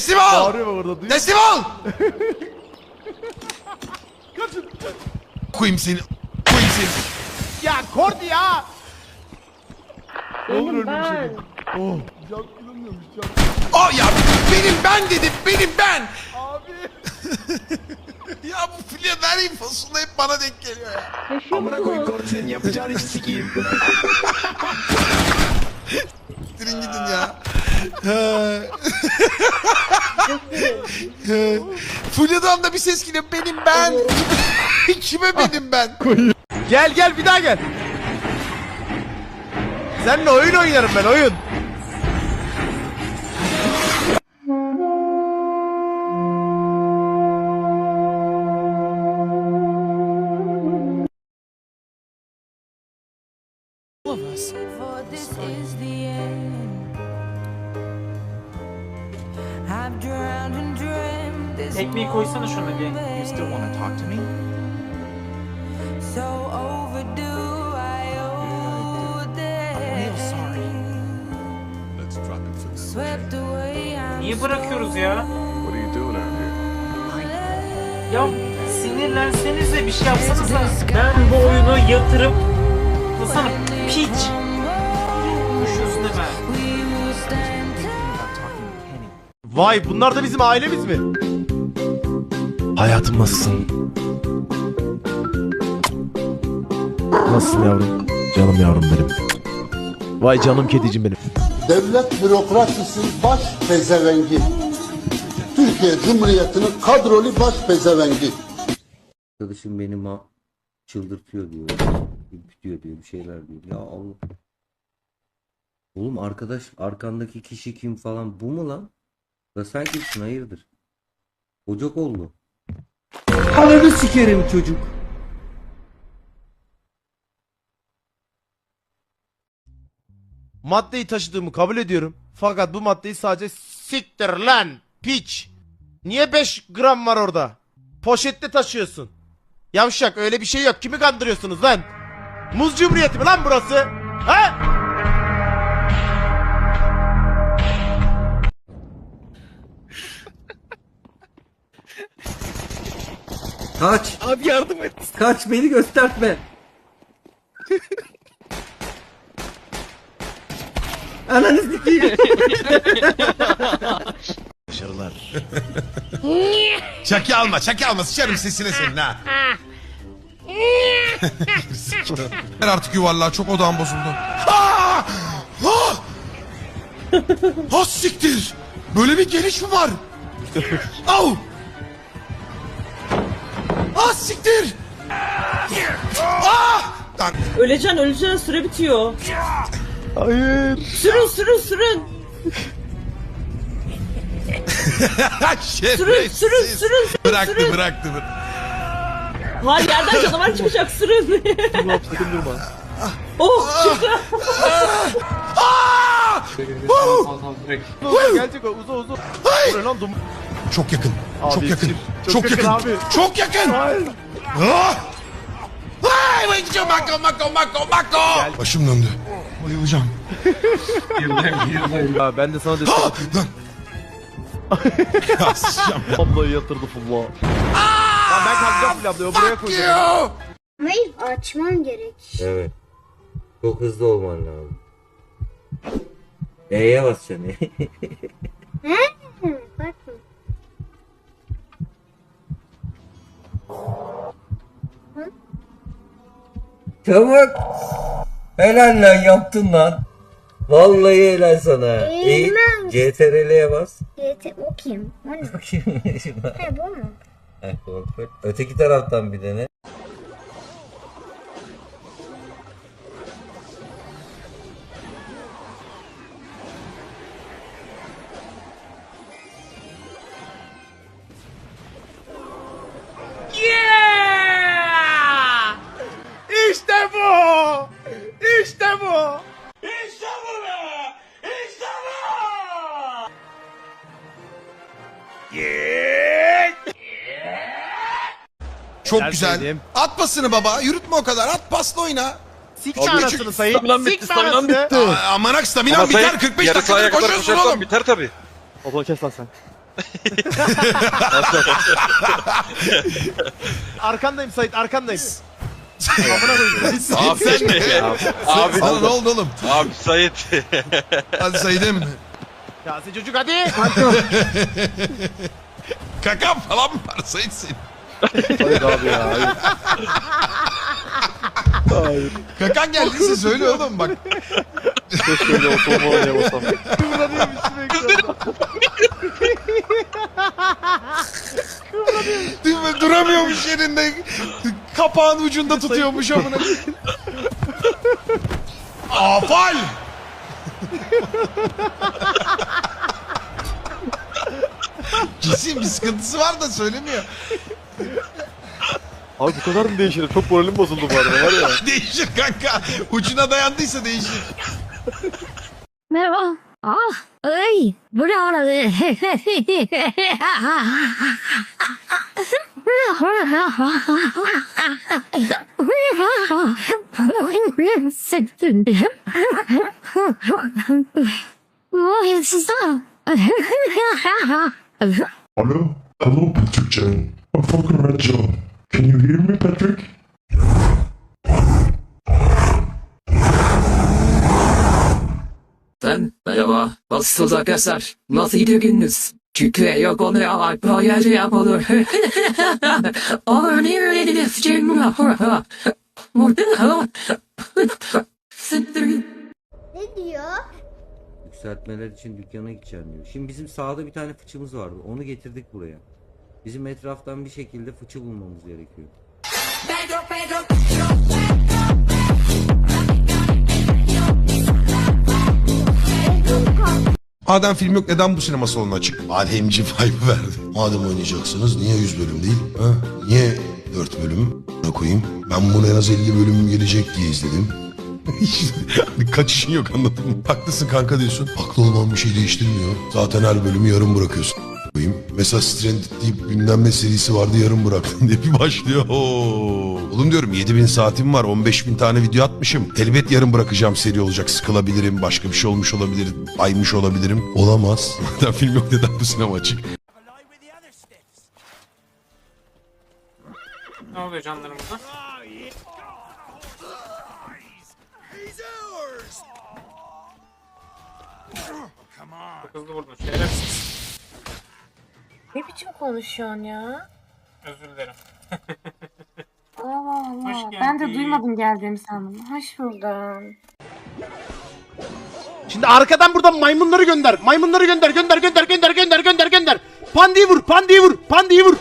Teslim ol. Bağırıyor bak orada. Duyuyor Teslim ol. Kaçın. Koyayım seni. Koyayım seni. Ya Kordi ya. Olur Benim ölmeyeyim ben. seni. Oh. Can kullanmıyormuş can. Aa ya benim ben dedim. Benim ben. Abi. Ya bu Fulya ver infosunu hep bana denk geliyor ya. Yaşıyor musunuz? Senin yapacağın işi sikeyim. Dirin gidin ya. Fulya'dan da bir ses geliyor. Benim ben. Kime benim ben? Gel gel bir daha gel. Seninle oyun oynarım ben oyun. For this is Tekmeyi koysana şuna bir. You still want to talk to me? So overdue, I owe real sorry. this. Swept away, Niye bırakıyoruz ya? What are you doing out here? Ya sinirlensenize bir şey yapsanıza. Ben bu oyunu yatırıp Hasan'ım piç. Düşüyorsun hemen. Vay bunlar da bizim ailemiz mi? Hayatım nasılsın? Nasılsın yavrum? Canım yavrum benim. Vay canım kedicim benim. devlet bürokrasisi baş pezevengi. Türkiye Cumhuriyeti'nin kadrolu baş pezevengi. Arkadaşım beni ma çıldırtıyor diyor. Ürkütüyor diyor bir şeyler diyor. Ya Allah. Oğlum arkadaş arkandaki kişi kim falan bu mu lan? Da sen kimsin hayırdır? Ocak oldu. Ananı sikerim çocuk. Maddeyi taşıdığımı kabul ediyorum. Fakat bu maddeyi sadece siktir lan piç. Niye 5 gram var orada? Poşette taşıyorsun. Yavşak öyle bir şey yok. Kimi kandırıyorsunuz lan? Muz Cumhuriyeti mi lan burası? Ha? Kaç. Abi yardım et. Kaç beni göstertme. Ananı sikeyim. Başarılar. Çaki alma, çaki alma. Sıçarım sesine senin ha. Ver artık yuvarlağı çok odağım bozuldu. Ha! Ha! Ha siktir. Böyle bir geliş mi var? Au! Siktir. Ah! Lan Öleceksin öleceksin süre bitiyor. Hayır. Sürün sürün sürün. şerefsiz. Sürün sürün sürün sürün. Bıraktı sürün. bıraktı. bıraktı. Hayır yerden canavar çıkacak sürün. Durma sakın durma. oh çıktı. Ah! Woo! Uza gelecek o uza uza. Ay! Bu ne lan dum- Çok yakın. Abi, çok yakın. çok Çok, yakın yakın. abi. Çok yakın. Hayır. Ah! Ay, mako mako mako mako. Başım döndü. Bayılacağım. Ya ben de sana destek Ah! Lan. ya sıçacağım. Ablayı yatırdı fulla. Lan ben kalkacağım bile ablayı buraya koyacağım. Hayır açman gerek. Evet. Çok hızlı olman lazım. E'ye bas seni. He? Çabuk. Helal lan yaptın lan. Vallahi helal sana. Eğilmem. CTRL'ye bas. YT o kim? O ne? Bakayım şuna. He bu mu? Heh, kontrol. Öteki taraftan bir dene. Çok Güzel güzel. söyledim. At pasını baba. Yürütme o kadar. At pasla oyna. Sik anasını sayın. Staminam bitti, Sik staminam anasını. Aa, amanak staminan biter. 45 dakikadır koşuyorsun oğlum. biter tabi. Abla kes lan sen. Arkandayım Sait arkandayım. Abi sen de. Abi Sana ne oldu oğlum? Abi Sayit. Hadi saydım. Kase çocuk hadi. Kakam falan var Sayitsin? Hayır abi ya. Hayır. Kakan geldiyse söyle oğlum bak. Keşke öyle oturma oynamasam. Değil mi? Duramıyormuş yerinde. Kapağın ucunda tutuyormuş amına. Afal! Kesin bir sıkıntısı var da söylemiyor. Abi bu kadar mı değişir? Çok moralim bozuldu bu arada var ya. değişir kanka. Ucuna dayandıysa değişir. Merhaba. Ah, ay, bravo. Hello, hello Patrick Chen. I'm fucking Red John. Can you hear me Patrick? Ben merhaba. Nasılsınız arkadaşlar? Nasıl gidiyor gününüz? Çünkü yok onu ya. Böyle yapılır. Ağır ne öyle Ne diyor? Yükseltmeler için dükkana gideceğim diyor. Şimdi bizim sağda bir tane fıçımız vardı. Onu getirdik buraya. Bizim etraftan bir şekilde fıçı bulmamız gerekiyor. Madem film yok neden bu sinema salonu açık? Alhemci vibe verdi. Madem oynayacaksınız niye 100 bölüm değil? Ha? Niye 4 bölüm? Ne koyayım? Ben bunu en az 50 bölüm gelecek diye izledim. hani kaçışın yok anladın mı? Haklısın kanka diyorsun. Haklı olman bir şey değiştirmiyor. Zaten her bölümü yarım bırakıyorsun. Koyayım. Mesela Stranded deyip bilmem ne serisi vardı yarım bıraktım diye bir başlıyor. Oo. Oğlum diyorum 7000 saatim var 15 bin tane video atmışım. Elbet yarım bırakacağım seri olacak sıkılabilirim başka bir şey olmuş olabilir baymış olabilirim. Olamaz. Zaten film yok neden bu sinema açık? Ne oluyor canlarımızda? Çok hızlı vurdun şerefsiz. Ne biçim konuşuyorsun ya? Özür dilerim. Allah Hoş Allah. geldin. Ben de duymadım geldiğimi sandım. Hoş buldum. Şimdi arkadan buradan maymunları gönder. Maymunları gönder gönder gönder gönder gönder gönder gönder. Pandiyi vur pandiyi vur pandiyi vur.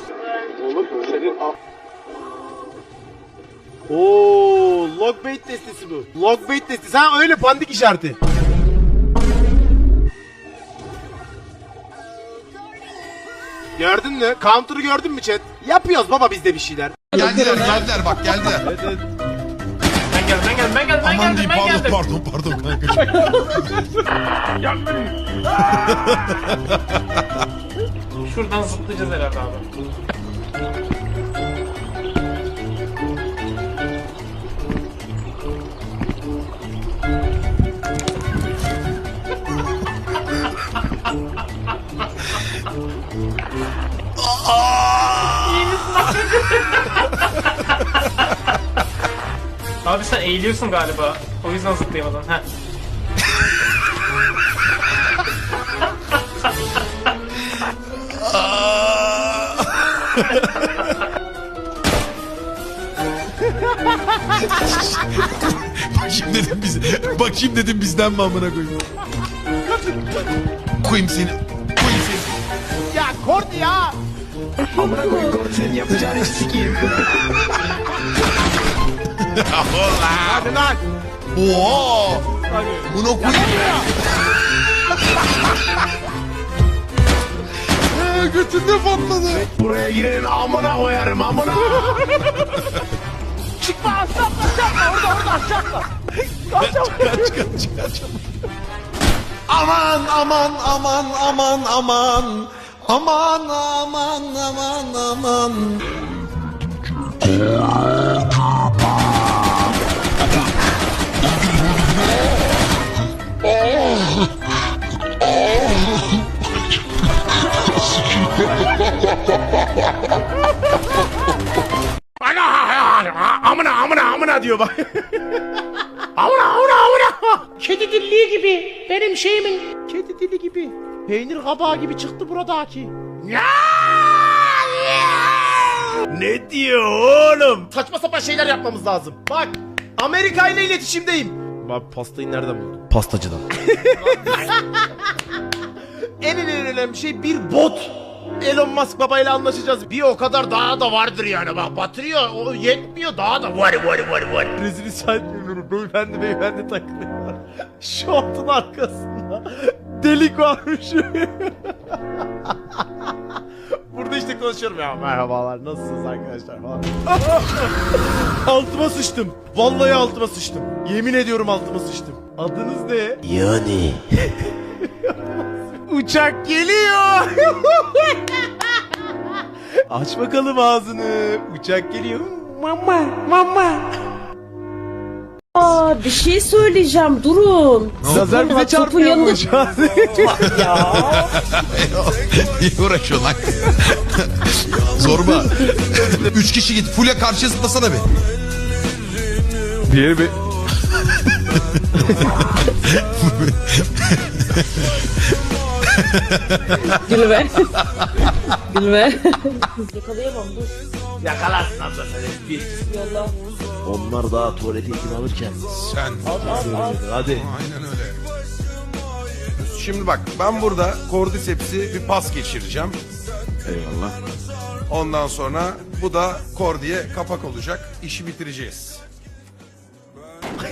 Oo, logbait testisi bu. Logbait testisi. Ha öyle pandik işareti. Gördün mü? Counter'ı gördün mü chat? Yapıyoruz baba biz de bir şeyler. Geldiler geldiler bak geldiler. Ben geldim ben geldim ben geldim ben Aman geldim ben pardon geldim. pardon pardon kanka. Şuradan zıplayacağız herhalde abi. Abi sen eğiliyorsun galiba. O yüzden zıplayamadın. Heh. Bakayım dedim biz. Bakayım dedim bizden mi amına koyayım. Koyayım seni. Koyayım seni. Ya Kordi ya. Hadi lan. Oha. Bunu koyayım. Ee, Götünde patladı. Buraya girenin amına koyarım amına. Çıkma aşağı aşağı orada orada aşağı. Kaç kaç kaç kaç. Aman aman aman aman aman. Aman aman aman aman. Amına amına amına diyor bak. amına avra. Kedi dilliği gibi. Benim şeyimin kedi dili gibi. Peynir kabağı gibi çıktı buradaki. Ya! Ne diyor oğlum? Saçma sapan şeyler yapmamız lazım. Bak Amerika ile iletişimdeyim. Bak pastayı nereden buldun? Pastacıdan. en önemli şey bir bot. Elon Musk babayla anlaşacağız. Bir o kadar daha da vardır yani. Bak batırıyor. O yetmiyor daha da var var var var. Rezil etmiyorum. Beyefendi beyefendi takılıyorlar. Şortun arkasında. Delik varmış. Burada işte konuşuyorum ya merhabalar nasılsınız arkadaşlar falan. altıma sıçtım. Vallahi altıma sıçtım. Yemin ediyorum altıma sıçtım. Adınız ne? Yani. Uçak geliyor. Aç bakalım ağzını. Uçak geliyor. Mama mama. Aa bir şey söyleyeceğim durun. Lazer bize Topun yanında- çarpıyormuş. Ya. Uğraşıyor lan. Zorba. Üç kişi git. Fulya karşıya zıplasana bir. Diğeri bir... Gülme. Gülme. Yakalayamam dur. Yakalarsın abla seni. Bir. Yolla. Onlar daha tuvalet eğitimi alırken. Sen. Hadi. Aynen öyle. Şimdi bak ben burada Cordyceps'i bir pas geçireceğim. Eyvallah. Ondan sonra bu da Cordy'ye kapak olacak. İşi bitireceğiz.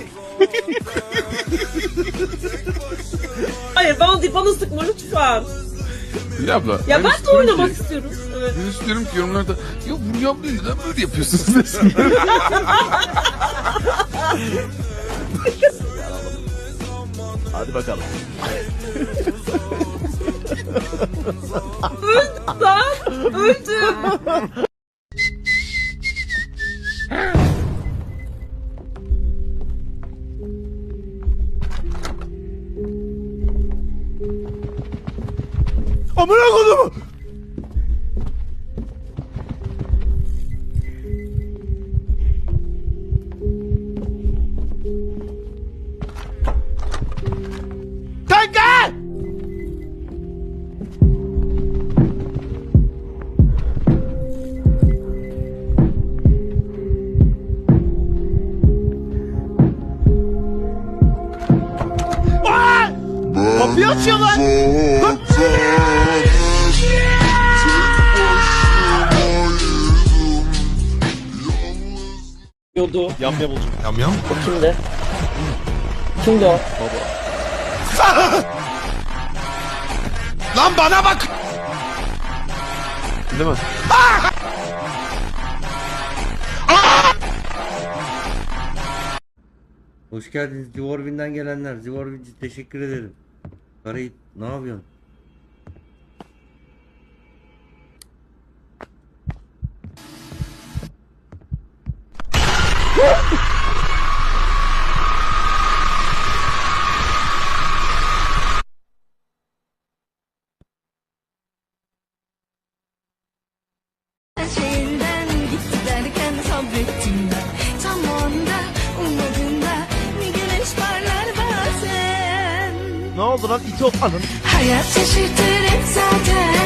Bana sıkma lütfen. Hülya abla. Ya ben de oynamak istiyorum. Evet. Ben istiyorum ki yorumlarda ya bunu yapmayın neden böyle yapıyorsunuz desin. Hadi bakalım. Lan öldüm. Amına kodumu. Kanka! Aa! Kapıyı açıyor lan. Lan! Yodu. Yam yam olacak. Yam yam. O kimdi? Kimdi o? Lan bana bak. Değil mi? Hoş geldiniz Zivorvin'den gelenler. Zivorvin'ci teşekkür ederim. Karayı ne yapıyorsun? Çok anın. Hayat şaşırtır zaten.